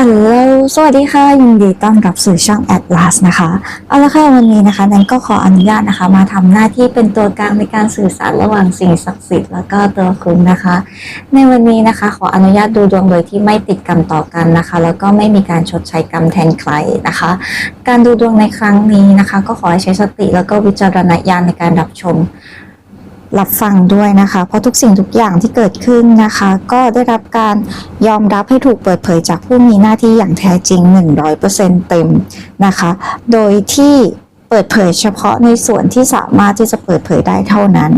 อัลโหลสวัสดีค่ะ ยินดีต้อนรับสู่ช่อง Atlas นะคะ เอาละค่ะ วันนี้นะคะ นันก็ขออนุญาตนะคะ มาทำหน้าที่เป็นตัวกลางในการสื่อสารระหว่างสิ่งศักดิ์สิทธิ์แล้วก็ตัวคุณนะคะ ในวันนี้นะคะ ขออนุญาตดูดวงโดยที่ไม่ติดกรรมต่อกันนะคะ แล้วก็ไม่มีการชดใช้กรรมแทนใครนะคะ การดูดวงในครั้งนี้นะคะ ก็ขอให้ใช้สติแล้วก็วิจารณญาณในการรับชม รับฟังด้วยนะคะ เพราะทุกสิ่งทุกอย่างที่เกิดขึ้นนะคะ ก็ได้รับการยอมรับให้ถูกเปิดเผยจากผู้มีหน้าที่อย่างแท้จริง 100%เต็มนะคะ โดยที่ เปิดเผยเฉพาะในส่วนที่สามารถที่จะเปิดเผยได้เท่านั้น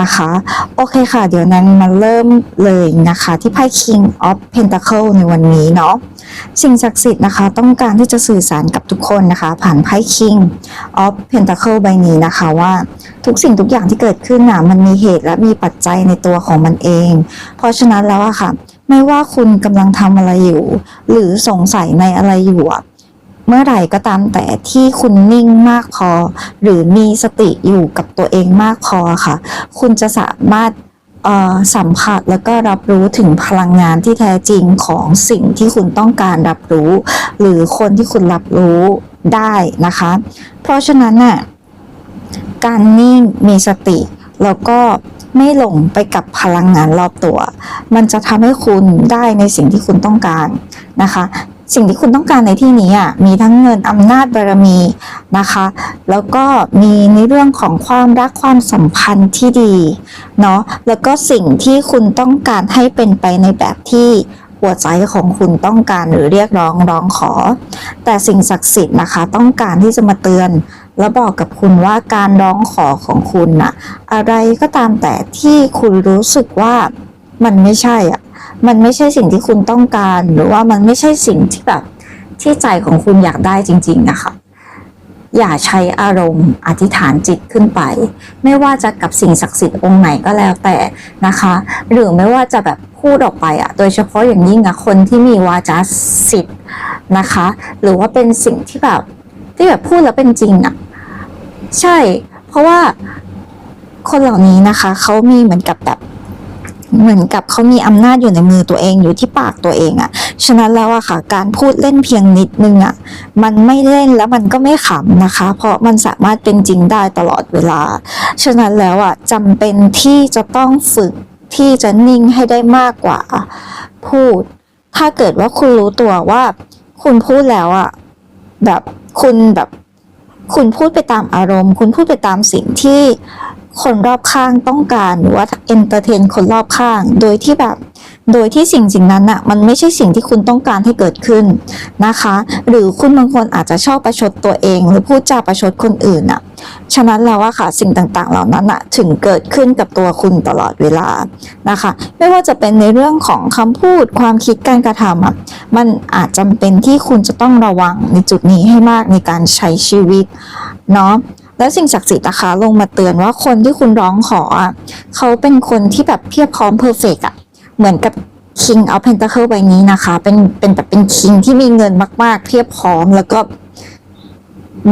นะคะ โอเคค่ะ เดี๋ยวนั้นมาเริ่มเลยนะคะ ที่ไพ่ King of Pentacle ในวันนี้เนาะสิ่งศักดิ์สิทธิ์นะคะ ต้องการที่จะสื่อสารกับทุกคนนะคะ ผ่านไพ่ King of Pentacle ใบนี้นะคะว่าทุกสิ่งทุกอย่างที่เกิดขึ้นน่ะมันมีเหตุและมีปัจจัยในตัวของมันเอง เพราะฉะนั้นแล้วอะค่ะ ไม่ว่าคุณกำลังทำอะไรอยู่ หรือสงสัยในอะไรอยู่อะ เมื่อไหร่ก็ตามแต่ที่คุณนิ่งมากพอ หรือมีสติอยู่กับตัวเองมากพอค่ะ คุณจะสามารถสัมผัสแล้วก็รับรู้ถึงพลังงานที่แท้จริงของสิ่งที่คุณต้องการรับรู้ หรือคนที่คุณรับรู้ได้นะคะ เพราะฉะนั้นน่ะการนิ่งมีสติ แล้วก็ไม่หลงไปกับพลังงานรอบตัว มันจะทำให้คุณได้ในสิ่งที่คุณต้องการนะคะ สิ่งที่คุณต้องการในที่นี้อะมีทั้งเงินอำนาจบารมีนะคะ แล้วก็มีในเรื่องของความรักความสัมพันธ์ที่ดีเนาะแล้วก็สิ่งที่คุณต้องการให้เป็นไปในแบบที่หัวใจของคุณต้องการหรือเรียกร้องร้องขอ แต่สิ่งศักดิ์สิทธิ์นะคะ ต้องการที่จะมาเตือน แล้วบอกกับคุณว่าการร้องขอของคุณน่ะอะไรก็ตามแต่ที่คุณรู้สึกว่ามันไม่ใช่อะ มันไม่ใช่สิ่งที่คุณต้องการ หรือว่ามันไม่ใช่สิ่งที่แบบที่ใจของคุณอยากได้จริง ๆ นะคะอย่าใช้อารมณ์อธิษฐานจิตขึ้นไป ไม่ว่าจะกับสิ่งศักดิ์สิทธิ์องค์ไหนก็แล้วแต่นะคะ หรือไม่ว่าจะแบบพูดออกไปอะโดยเฉพาะอย่างยิ่งอะคนที่มีวาจาสิทธิ์นะคะ หรือว่าเป็นสิ่งที่แบบที่แบบพูดแล้วเป็นจริงอะใช่ เพราะว่าคนเหล่านี้นะคะเขามีเหมือนกับแบบ เหมือนกับเขามีอำนาจอยู่ในมือตัวเองอยู่ที่ปากตัวเองอะฉะนั้นแล้วอะค่ะ การพูดเล่นเพียงนิดนึงอะมันไม่เล่นแล้วมันก็ไม่ขำนะคะ เพราะมันสามารถเป็นจริงได้ตลอดเวลา ฉะนั้นแล้วอะจำเป็นที่จะต้องฝึกที่จะนิ่งให้ได้มากกว่า พูด ถ้าเกิดว่าคุณรู้ตัวว่า คุณพูดแล้วอะแบบคุณแบบ คุณพูดไปตามอารมณ์ คุณพูดไปตามสิ่งที่ คนรอบข้างต้องการหรือว่าเอนเตอร์เทนคนรอบข้าง โดยที่แบบ โดยที่สิ่งสิ่งนั้นอะมันไม่ใช่สิ่งที่คุณต้องการให้เกิดขึ้นนะคะ หรือคุณบางคนอาจจะชอบประชดตัวเอง หรือพูดจาประชดคนอื่นอะฉะนั้นแล้วอะค่ะสิ่งต่างๆ เหล่านั้นอะถึงเกิดขึ้นกับตัวคุณตลอดเวลานะคะ ไม่ว่าจะเป็นในเรื่องของคำพูดความคิดการกระทำอะมันอาจจำเป็นที่คุณจะต้องระวังในจุดนี้ให้มากในการใช้ชีวิตเนาะ และสิ่งศักดิ์สิทธิ์นะคะลงมาเตือนว่าคนที่คุณร้องขออะเขาเป็นคนที่แบบเพียบพร้อมเพอร์เฟกอะเหมือนกับ King of Pentacle ใบนี้นะคะ เป็นเป็นแบบเป็น King ที่มีเงินมาก ๆ เพียบพร้อมแล้วก็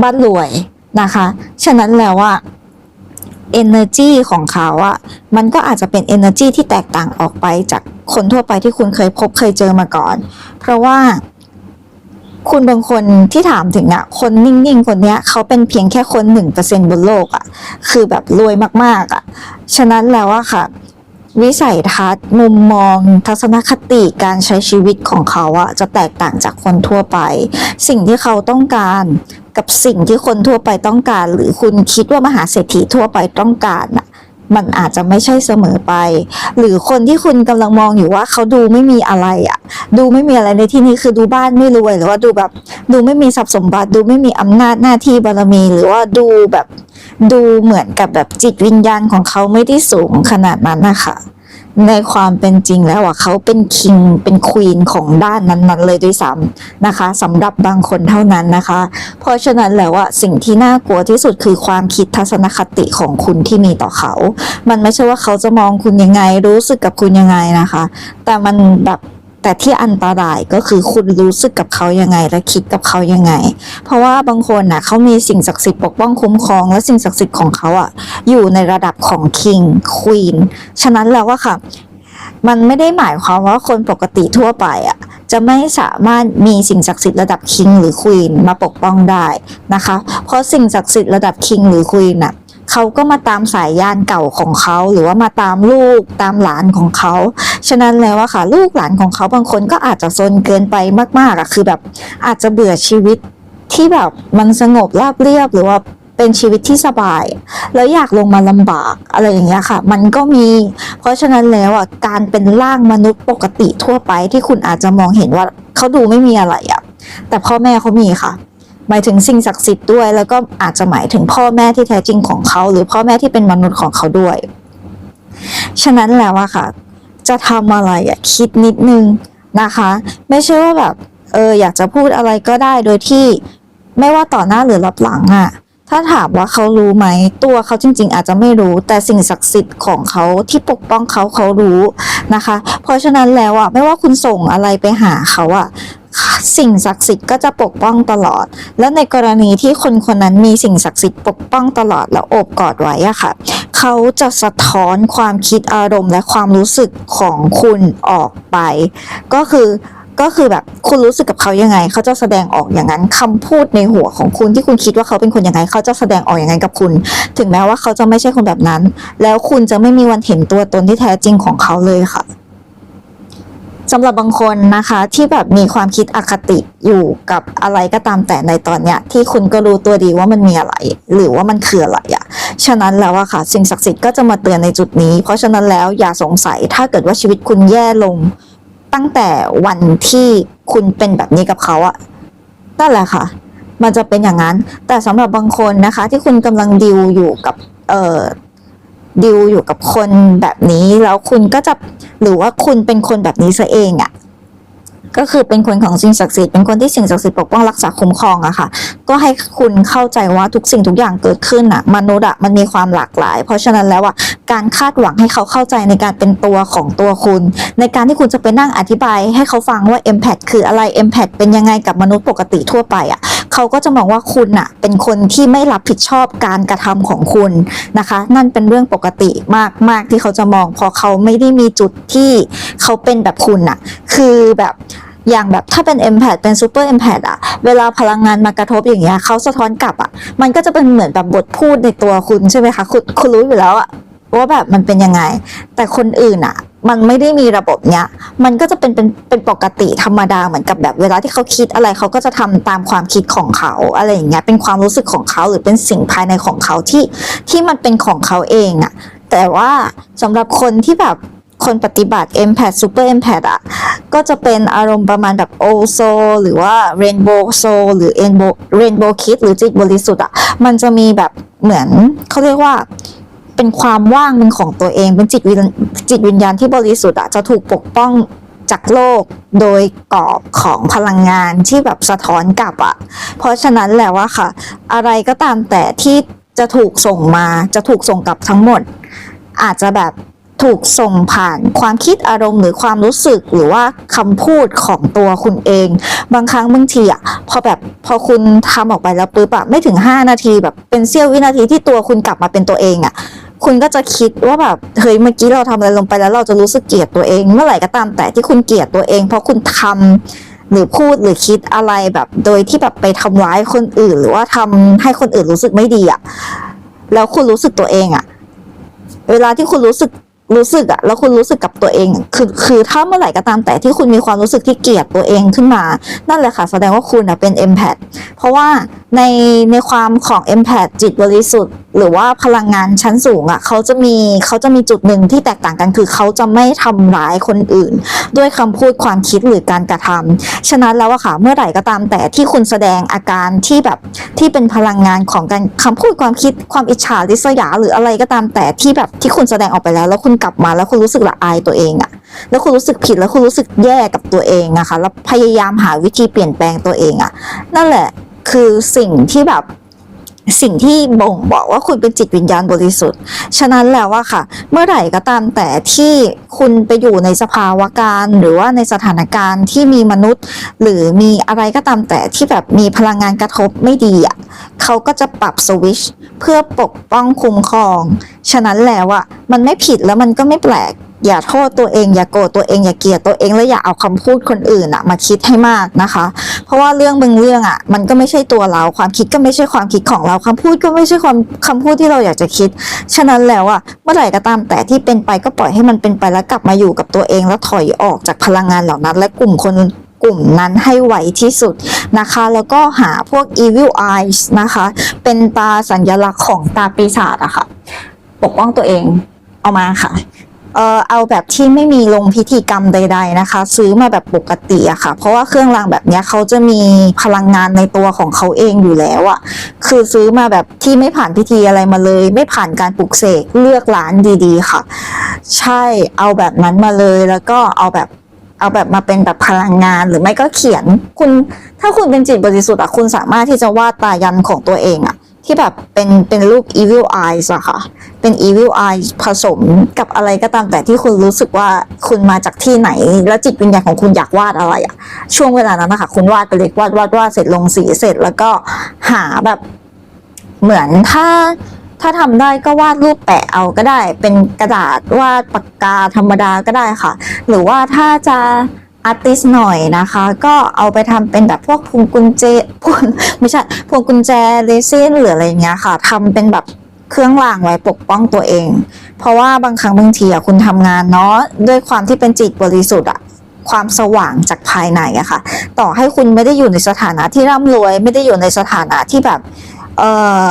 บ้านรวยนะคะ ฉะนั้นแล้วว่า energy ของเขาอะมันก็อาจจะเป็น energy ที่แตกต่างออกไปจากคนทั่วไปที่คุณเคยพบเคยเจอมาก่อน เพราะว่า คุณบางคนที่ถามถึงอะคนนิ่งๆคนเนี้ยเขาเป็นเพียงแค่คนหนึ่งเปอร์เซ็นบนโลกอะคือแบบรวยมากๆอะฉะนั้นแล้วอะค่ะ วิสัยทัศน์ มุมมอง ทัศนคติการใช้ชีวิตของเขาอะจะแตกต่างจากคนทั่วไป สิ่งที่เขาต้องการกับสิ่งที่คนทั่วไปต้องการ หรือคุณคิดว่ามหาเศรษฐีทั่วไปต้องการอะ มันอาจจะไม่ใช่เสมอไป หรือคนที่คุณกำลังมองอยู่ว่าเขาดูไม่มีอะไรอะดูไม่มีอะไรในที่นี้คือดูบ้านไม่รวยหรือว่าดูแบบดูไม่มีทรัพย์สมบัติ ดูไม่มีอำนาจหน้าที่บารมี หรือว่าดูแบบดูเหมือนกับแบบจิตวิญญาณของเขาไม่ได้สูงขนาดนั้นนะคะ ในความเป็นจริงแล้วอะเขาเป็นคิงเป็นควีนของด้านนั้นๆเลยด้วยซ้ำนะคะสำหรับบางคนเท่านั้นนะคะ เพราะฉะนั้นแล้วอะสิ่งที่น่ากลัวที่สุดคือความคิดทัศนคติของคุณที่มีต่อเขา มันไม่ใช่ว่าเขาจะมองคุณยังไงรู้สึกกับคุณยังไงนะคะ แต่มันแบบ แต่ที่อันตรายก็คือคุณรู้สึกกับเขายังไง และคิดกับเขายังไง เพราะว่าบางคนน่ะเขามีสิ่งศักดิ์สิทธิ์ปกป้องคุ้มครอง และสิ่งศักดิ์สิทธิ์ของเขาอะอยู่ในระดับของ king queen ฉะนั้นแล้วว่าค่ะ มันไม่ได้หมายความว่าคนปกติทั่วไปอะจะไม่สามารถมีสิ่งศักดิ์สิทธิ์ระดับคิงหรือควีนมาปกป้องได้นะคะ เพราะสิ่งศักดิ์สิทธิ์ระดับคิงหรือควีนน่ะ เขาก็มาตามสายยานเก่าของเขาหรือว่ามาตามลูกตามหลานของเขา ฉะนั้นแล้วอะค่ะ ลูกหลานของเขาบางคนก็อาจจะซนเกินไปมากๆอะคือแบบอาจจะเบื่อชีวิตที่แบบมันสงบราบเรียบหรือว่าเป็นชีวิตที่สบาย แล้วอยากลงมาลำบากอะไรอย่างเงี้ยค่ะ มันก็มี เพราะฉะนั้นแล้วอะการเป็นร่างมนุษย์ปกติทั่วไปที่คุณอาจจะมองเห็นว่าเขาดูไม่มีอะไรอะ แต่พ่อแม่เขามีค่ะ หมายถึงสิ่งศักดิ์สิทธิ์ด้วย แล้วก็อาจจะหมายถึงพ่อแม่ที่แท้จริงของเขา หรือพ่อแม่ที่เป็นมนุษย์ของเขาด้วย ฉะนั้นแล้วอะค่ะ จะทำอะไรอะคิดนิดนึงนะคะ ไม่ใช่ว่าแบบเอออยากจะพูดอะไรก็ได้โดยที่ไม่ว่าต่อหน้าหรือรับหลังอะถ้าถามว่าเขารู้ไหม ตัวเขาจริง ๆ อาจจะไม่รู้ แต่สิ่งศักดิ์สิทธิ์ของเขาที่ปกป้องเขาเขารู้นะคะ เพราะฉะนั้นแล้วอะไม่ว่าคุณส่งอะไรไปหาเขาอะ สิ่งศักดิ์สิทธิ์ก็จะปกป้องตลอด แล้วในกรณีที่คนคนนั้นมีสิ่งศักดิ์สิทธิ์ปกป้องตลอดแล้วโอบกอดไว้อะค่ะ เขาจะสะท้อนความคิดอารมณ์ และความรู้สึกของคุณออกไป ก็คือก็คือแบบคุณรู้สึกกับเขายังไง เขาจะแสดงออกอย่างนั้นคำพูดในหัวของคุณที่คุณคิดว่าเขาเป็นคนยังไง เขาจะแสดงออกอย่างนั้นกับคุณ ถึงแม้ว่าเขาจะไม่ใช่คนแบบนั้น แล้วคุณจะไม่มีวันเห็นตัวตนที่แท้จริงของเขาเลยค่ะ สำหรับบางคนนะคะที่แบบมีความคิดอคติอยู่กับอะไรก็ตามแต่ในตอนเนี้ยที่คุณก็รู้ตัวดีว่ามันมีอะไร หรือว่ามันคืออะไรอะฉะนั้นแล้วอะค่ะ สิ่งศักดิ์สิทธิ์ก็จะมาเตือนในจุดนี้ เพราะฉะนั้นแล้วอย่าสงสัยถ้าเกิดว่าชีวิตคุณแย่ลง ตั้งแต่วันที่คุณเป็นแบบนี้กับเขาอะนั่นแหละค่ะ มันจะเป็นอย่างนั้น แต่สำหรับบางคนนะคะ ที่คุณกำลังดิวอยู่กับเอ่อดิวอยู่กับคนแบบนี้แล้วคุณก็จะ หรือว่าคุณเป็นคนแบบนี้ซะเองอะ่ะก็คือเป็นคนของสิ่งศักดิ์สิทธิ์เป็นคนที่สิ่งศักดิ์สิทธิ์ปกป้องรักษาคุ้มครองอะค่ะ ก็ให้คุณเข้าใจว่าทุกสิ่งทุกอย่างเกิดขึ้นอะมนุษย์อะมันมีความหลากหลาย เพราะฉะนั้นแล้วอะการคาดหวังให้เขาเข้าใจในการเป็นตัวของตัวคุณ ในการที่คุณจะไปนั่งอธิบายให้เขาฟังว่า Impact คืออะไร Impact เป็นยังไงกับมนุษย์ปกติทั่วไปอะ เขาก็จะมองว่าคุณอะเป็นคนที่ไม่รับผิดชอบการกระทำของคุณนะคะ นั่นเป็นเรื่องปกติมากมากที่เขาจะมองพอเขาไม่ได้มีจุดที่เขาเป็นแบบคุณอะคือแบบอย่างแบบถ้าเป็น Impact เป็น Super Impact อะเวลาพลังงานมากระทบอย่างเงี้ยเขาสะท้อนกลับอะมันก็จะเป็นเหมือนแบบบทพูดในตัวคุณใช่ไหมคะ คุณคุณรู้อยู่แล้วอะว่าแบบมันเป็นยังไง แต่คนอื่นอะ มันไม่ได้มีระบบเนี้ย มันก็จะเป็นเป็นเป็นปกติธรรมดาเหมือนกับแบบเวลาที่เขาคิดอะไรเขาก็จะทำตามความคิดของเขาอะไรอย่างเงี้ย เป็นความรู้สึกของเขาหรือเป็นสิ่งภายในของเขาที่ที่มันเป็นของเขาเองอะแต่ว่าสำหรับคนที่แบบคนปฏิบัติ Empath Super Empath อะก็จะเป็นอารมณ์ประมาณแบบโอโซหรือว่า Rainbow Soul หรือ Rainbow Rainbow Kid หรือจิตบริสุทธิ์อะมันจะมีแบบเหมือนเขาเรียกว่า เป็นความว่างเป็นของตัวเอง เป็นจิตวิญจิตวิญญาณที่บริสุทธิ์อะจะถูกปกป้องจากโลกโดยกรอบของพลังงานที่แบบสะท้อนกลับอะเพราะฉะนั้นแล้วว่าค่ะ อะไรก็ตามแต่ที่จะถูกส่งมาจะถูกส่งกลับทั้งหมด อาจจะแบบถูกส่งผ่านความคิดอารมณ์หรือความรู้สึกหรือว่าคำพูดของตัวคุณเอง บางครั้งบางทีอะพอแบบพอคุณทำออกไปแล้วปุ๊บอะไม่ถึง 5 นาทีแบบเป็นเสี้ยววินาทีที่ตัวคุณกลับมาเป็นตัวเองอะ คุณก็จะคิดว่าแบบเฮ้ยเมื่อกี้เราทำอะไรลงไปแล้วเราจะรู้สึกเกลียดตัวเอง เมื่อไหร่ก็ตามแต่ที่คุณเกลียดตัวเอง เพราะคุณทำหรือพูดหรือคิดอะไรแบบ โดยที่แบบไปทำร้ายคนอื่น หรือว่าทำให้คนอื่นรู้สึกไม่ดีอะแล้วคุณรู้สึกตัวเองอะเวลาที่คุณรู้สึก รู้สึกอะแล้วคุณรู้สึกกับตัวเอง คือคือถ้าเมื่อไหร่ก็ตามแต่ที่คุณมีความรู้สึกที่เกลียดตัวเองขึ้นมา นั่นแหละค่ะ แสดงว่าคุณอะเป็น empath เพราะว่าในในความของ empath จิตบริสุทธิ์ หรือว่าพลังงานชั้นสูงอะเขาจะมีเขาจะมีจุดหนึ่งที่แตกต่างกัน คือเขาจะไม่ทำร้ายคนอื่น ด้วยคำพูดความคิดหรือการกระทำฉะนั้นแล้วอะค่ะเมื่อไหร่ก็ตามแต่ที่คุณแสดงอาการที่แบบที่เป็นพลังงานของการคำพูดความคิดความอิจฉาริษยาหรืออะไรก็ตามแต่ที่แบบที่คุณแสดงออกไปแล้วแล้วคุณกลับมาแล้วคุณรู้สึกละอายตัวเองอะแล้วคุณรู้สึกผิดแล้วคุณรู้สึกแย่กับตัวเองอะค่ะแล้วพยายามหาวิธีเปลี่ยนแปลงตัวเองอะนั่นแหละคือสิ่งที่แบบ สิ่งที่บ่งบอกว่าคุณเป็นจิตวิญญาณบริสุทธิ์ ฉะนั้นแล้วอะค่ะ เมื่อไหร่ก็ตามแต่ที่คุณไปอยู่ในสภาวะการ หรือว่าในสถานการณ์ที่มีมนุษย์ หรือมีอะไรก็ตามแต่ที่แบบมีพลังงานกระทบไม่ดีอะเขาก็จะปรับสวิชเพื่อปกป้องคุ้มครอง ฉะนั้นแล้วอะมันไม่ผิดแล้วมันก็ไม่แปลก อย่าโทษตัวเอง อย่าโกรธตัวเองอย่าเกลียดตัวเองและอย่าเอาคำพูดคนอื่นอะมาคิดให้มากนะคะ เพราะว่าเรื่องบางเรื่องอะมันก็ไม่ใช่ตัวเรา ความคิดก็ไม่ใช่ความคิดของเราคำพูดก็ไม่ใช่ความคำพูดที่เราอยากจะคิด ฉะนั้นแล้วอะเมื่อไหร่ก็ตามแต่ที่เป็นไปก็ปล่อยให้มันเป็นไปแล้วกลับมาอยู่กับตัวเองแล้วถอยออกจากพลังงานเหล่านั้น และกลุ่มคนกลุ่มนั้นให้ไวที่สุดนะคะ แล้วก็หาพวก evil eyes นะคะ เป็นตาสัญลักษณ์ของตาปีศาจอะค่ะ ปกป้องตัวเองเอามาค่ะ เออเอาแบบที่ไม่มีลงพิธีกรรมใด ๆนะคะ ซื้อมาแบบปกติอะค่ะ เพราะว่าเครื่องรางแบบเนี้ยเขาจะมีพลังงานในตัวของเขาเองอยู่แล้วอะคือซื้อมาแบบที่ไม่ผ่านพิธีอะไรมาเลย ไม่ผ่านการปลุกเสกเลือกร้านดีๆ ค่ะ ใช่เอาแบบนั้นมาเลยแล้วก็เอาแบบเอาแบบมาเป็นแบบพลังงานหรือไม่ก็เขียน คุณถ้าคุณเป็นจิตบริสุทธิ์อะคุณสามารถที่จะวาดตายันของตัวเองอะ ที่แบบเป็นเป็นรูป evil eyes อะค่ะ เป็น evil eyes ผสมกับอะไรก็ตามแต่ที่คุณรู้สึกว่าคุณมาจากที่ไหน แล้วจิตวิญญาณของคุณอยากวาดอะไรอะช่วงเวลานั้นนะคะคุณวาดไปเลยวาดวาดวาดเสร็จลงสีเสร็จแล้วก็หาแบบเหมือนถ้าถ้าทำได้ก็วาดรูปแปะเอาก็ได้ เป็นกระดาษวาดปากกาธรรมดาก็ได้ค่ะ หรือว่าถ้าจะ อาร์ติสหน่อยนะคะ ก็เอาไปทำเป็นแบบพวกพวงกุญแจพวงไม่ใช่พวงกุญแจเลเซนหรืออะไรเงี้ยค่ะทำเป็นแบบเครื่องรางไว้ปกป้องตัวเอง เพราะว่าบางครั้งบางทีอะคุณทำงานเนาะด้วยความที่เป็นจิตบริสุทธิ์อะความสว่างจากภายในอะค่ะ ต่อให้คุณไม่ได้อยู่ในสถานะที่ร่ำรวย ไม่ได้อยู่ในสถานะที่แบบเอ่อ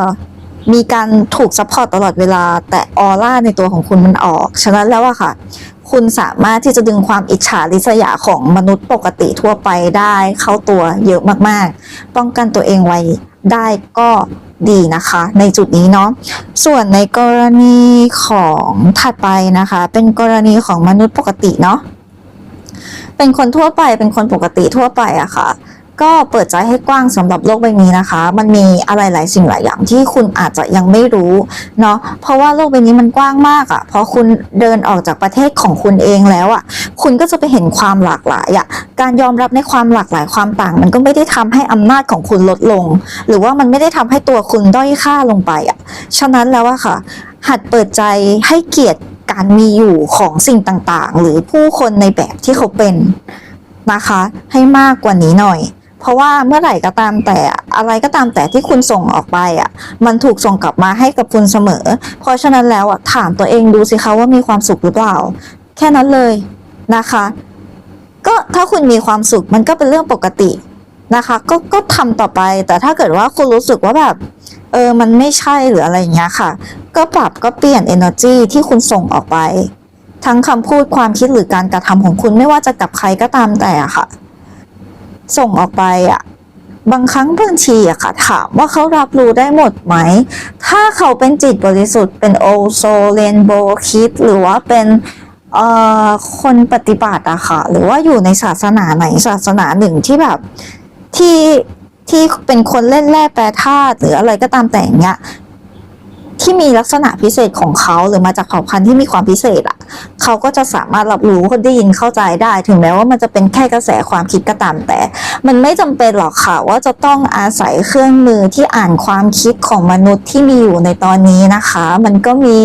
มีการถูกซัพพอร์ตตลอดเวลา แต่ออร่าในตัวของคุณมันออก ฉะนั้นแล้วอะค่ะ คุณสามารถที่จะดึงความอิจฉาริษยาของมนุษย์ปกติทั่วไปได้เข้าตัวเยอะมากๆ ป้องกันตัวเองไว้ได้ก็ดีนะคะ ในจุดนี้เนาะส่วนในกรณีของถัดไปนะคะ เป็นกรณีของมนุษย์ปกติเนาะเป็นคนทั่วไปเป็นคนปกติทั่วไปอะค่ะ ก็เปิดใจให้กว้างสำหรับโลกใบนี้นะคะ มันมีอะไรหลายสิ่งหลายอย่างที่คุณอาจจะยังไม่รู้เนาะ เพราะว่าโลกใบนี้มันกว้างมากอะเพราะคุณเดินออกจากประเทศของคุณเองแล้วอะคุณก็จะไปเห็นความหลากหลายอะการยอมรับในความหลากหลายความต่าง มันก็ไม่ได้ทำให้อำนาจของคุณลดลง หรือว่ามันไม่ได้ทำให้ตัวคุณด้อยค่าลงไปอะฉะนั้นแล้วอะค่ะ หัดเปิดใจให้เกียรติการมีอยู่ของสิ่งต่างๆ หรือผู้คนในแบบที่เขาเป็นนะคะ ให้มากกว่านี้หน่อย ราะว่าเมื่อไหร่ก็ตามแต่อะไรก็ตามแต่ที่คุณส่งออกไปอะ มันถูกส่งกลับมาให้กับคุณเสมอ เพราะฉะนั้นแล้วอะถามตัวเองดูสิคะว่ามีความสุขหรือเปล่า แค่นั้นเลยนะคะ ก็ถ้าคุณมีความสุขมันก็เป็นเรื่องปกตินะคะ ก็ก็ทำต่อไป แต่ถ้าเกิดว่าคุณรู้สึกว่าแบบเออมันไม่ใช่หรืออะไรอย่างเงี้ยค่ะ ก็ปรับก็เปลี่ยน energy ที่คุณส่งออกไป ทั้งคำพูดความคิดหรือการกระทำของคุณไม่ว่าจะกับใครก็ตามแต่ค่ะ ส่งออกไปอะบางครั้งบางทีอะค่ะ ถามว่าเขารับรู้ได้หมดไหม ถ้าเขาเป็นจิตบริสุทธิ์เป็นโอโซเรนโบคิดหรือว่าเป็นเอ่อคนปฏิบัติอะค่ะ หรือว่าอยู่ในศาสนาไหนศาสนาหนึ่งที่แบบที่ที่เป็นคนเล่นแร่แปรธาตุหรืออะไรก็ตามแต่อย่างเงี้ย ที่มีลักษณะพิเศษของเขาหรือมาจากเผ่าพันธุ์ที่มีความพิเศษอะเขาก็จะสามารถรับรู้ได้ยินเข้าใจได้ ถึงแม้ว่ามันจะเป็นแค่กระแสความคิดก็ตามแต่ มันไม่จำเป็นหรอกค่ะว่าจะต้องอาศัยเครื่องมือที่อ่านความคิดของมนุษย์ที่มีอยู่ในตอนนี้นะคะ มันก็มี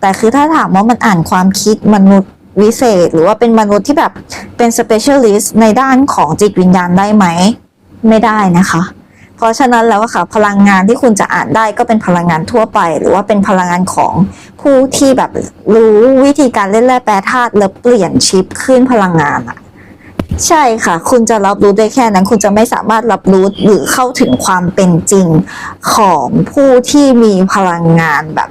แต่คือถ้าถามว่ามันอ่านความคิดมนุษย์วิเศษ หรือว่าเป็นมนุษย์ที่แบบเป็น specialist ในด้านของจิตวิญญาณได้ไหม ไม่ได้นะคะ เพราะฉะนั้นแล้วค่ะพลังงานที่คุณจะอ่านได้ก็เป็นพลังงานทั่วไป หรือว่าเป็นพลังงานของผู้ที่แบบรู้วิธีการเล่นแร่แปรธาตุแล้วเปลี่ยนชิปขึ้นพลังงานอะใช่ค่ะ คุณจะรับรู้ได้แค่นั้น คุณจะไม่สามารถรับรู้หรือเข้าถึงความเป็นจริงของผู้ที่มีพลังงานแบบ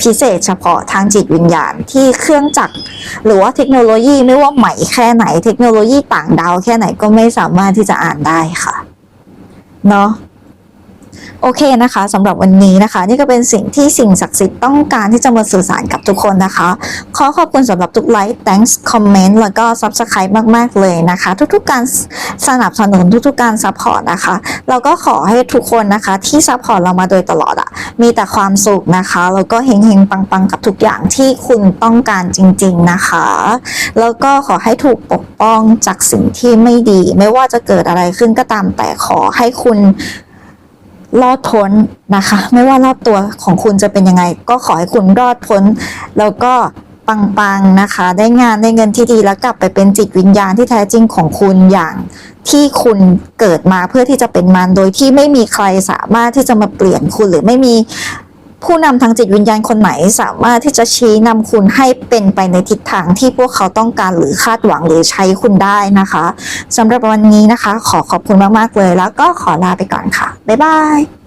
พิเศษเฉพาะทางจิตวิญญาณที่เครื่องจักรหรือว่าเทคโนโลยีไม่ว่าใหม่แค่ไหน เทคโนโลยีต่างดาวแค่ไหนก็ไม่สามารถที่จะอ่านได้ค่ะ เนาะ โอเคนะคะสำหรับวันนี้นะคะ นี่ก็เป็นสิ่งที่สิ่งศักดิ์สิทธิ์ต้องการที่จะมาสื่อสารกับทุกคนนะคะ ขอขอบคุณสำหรับทุกไลค์ thanks comment แล้วก็ subscribe มาก ๆ เลยนะคะ ทุกๆการสนับสนุนทุกๆการ support นะคะเราก็ขอให้ทุกคนนะคะที่ support เรามาโดยตลอดอะมีแต่ความสุขนะคะแล้วก็เฮงๆปังๆ กับทุกอย่างที่คุณต้องการจริง ๆนะคะ แล้วก็ขอให้ถูกปกป้องจากสิ่งที่ไม่ดี ไม่ว่าจะเกิดอะไรขึ้นก็ตามแต่ขอให้คุณ รอดพ้นนะคะ ไม่ว่ารอบตัวของคุณจะเป็นยังไง ก็ขอให้คุณรอดพ้น แล้วก็ปังๆนะคะ ได้งานได้เงินที่ดีแล้วกลับไปเป็นจิตวิญญาณที่แท้จริงของคุณอย่างที่คุณเกิดมาเพื่อที่จะเป็นมันโดยที่ไม่มีใครสามารถที่จะมาเปลี่ยนคุณหรือไม่มี ผู้นำทางจิตวิญญาณคนไหนสามารถที่จะชี้นำคุณให้เป็นไปในทิศทางที่พวกเขาต้องการหรือคาดหวังหรือใช้คุณได้นะคะสำหรับวันนี้นะคะ ขอขอบคุณมากๆเลย แล้วก็ขอลาไปก่อนค่ะ บ๊ายบาย